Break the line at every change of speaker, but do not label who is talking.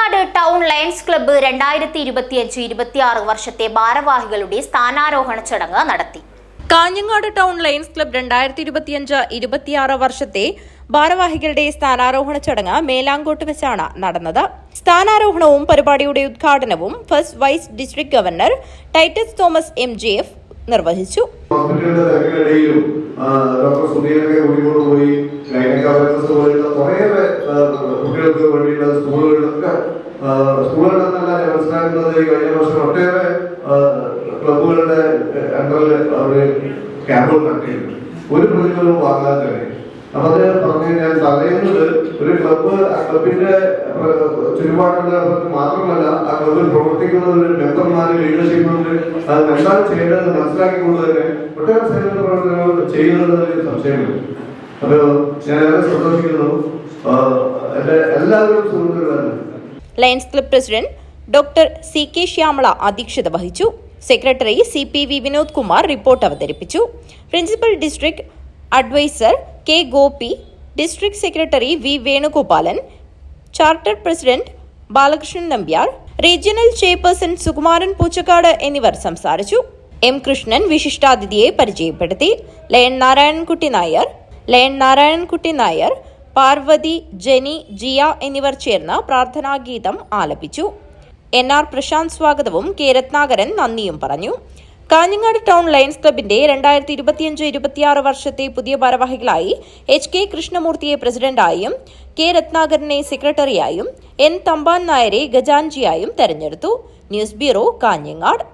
Kanhangad town lions club രണ്ടായിരത്തി ഇരുപത്തിയഞ്ച് ഇരുപത്തിയാറ് വർഷത്തെ ഭാരവാഹികളുടെ സ്ഥാനാരോഹണ ചടങ്ങ് നടത്തി.
കാഞ്ഞങ്ങാട് ടൗൺ ലയൺസ് ക്ലബ്ബ് രണ്ടായിരത്തി ഇരുപത്തിയഞ്ച് ഇരുപത്തിയാറ് വർഷത്തെ ഭാരവാഹികളുടെ സ്ഥാനാരോഹണ ചടങ്ങ് മേലാങ്കോട്ട് വെച്ചാണ് നടന്നത്. സ്ഥാനാരോഹണവും പരിപാടിയുടെ ഉദ്ഘാടനവും first vice district governor Titus Thomas M J F നിർവഹിച്ചു.
ഞാൻ മനസ്സിലാക്കുന്നത് ഈ കഴിഞ്ഞ വർഷം ഒട്ടേറെ ക്ലബുകളുടെ അണ്ടറിൽ അവർ ക്യാമ്പുകൾ നടത്തിയിട്ടുണ്ട്. ഒരു പ്രതിഫലവും വാങ്ങാതെ തന്നെ അപ്പൊ അത് പറഞ്ഞു കഴിഞ്ഞാൽ തടയുന്നത് ഒരു ക്ലബ്ബ് ആ ക്ലബിന്റെ ചുറ്റുപാടുള്ളവർക്ക് മാത്രമല്ല ആ ക്ലബിൽ പ്രവർത്തിക്കുന്ന ഒരു മെമ്പർമാര് ലീഡർഷിപ്പുണ്ട് അത് എന്താണ് ചെയ്യേണ്ടത് മനസ്സിലാക്കിക്കൊണ്ട് തന്നെ ഒട്ടേറെ സേവന പ്രവർത്തനങ്ങൾ ചെയ്യുന്നതിൽ സംശയമില്ല. അപ്പൊ ഞാൻ ഏറെ സന്തോഷിക്കുന്നു. എന്റെ എല്ലാവരും സുഹൃത്തുക്കളാണ്
lions club president doctor C K Shyamala അധ്യക്ഷത വഹിച്ചു. Secretary C P V Vinod Kumar report അവതരിപ്പിച്ചു. Principal district adviser K Gopi district secretary V Venugopalan charter president Balakrishnan Nambiar regional chairperson Sukumaran Poochakkad എന്നിവർ സംസാരിച്ചു. M Krishnan വിശിഷ്ടാതിഥിയെ പരിചയപ്പെടുത്തി. ലയൻ നാരായണൻകുട്ടി നായർ ലയൻ നാരായണൻകുട്ടി നായർ പാർവതി ജെനി ജിയ എന്നിവർ ചേർന്ന് പ്രാർത്ഥനാഗീതം ആലപിച്ചു. എൻ ആർ പ്രശാന്ത് സ്വാഗതവും കെ രത്നാകരൻ നന്ദിയും പറഞ്ഞു. കാഞ്ഞങ്ങാട് ടൗൺ ലയൺസ് ക്ലബിന്റെ രണ്ടായിരത്തി ഇരുപത്തിയഞ്ച് ഇരുപത്തിയാറ് വർഷത്തെ പുതിയ ഭാരവാഹികളായി എച്ച് കെ കൃഷ്ണമൂർത്തിയെ പ്രസിഡന്റായും കെ രത്നാകരനെ സെക്രട്ടറിയായും എൻ തമ്പാൻ നായരെ ഗജാൻജിയായും തെരഞ്ഞെടുത്തു. News bureau Kanhangad.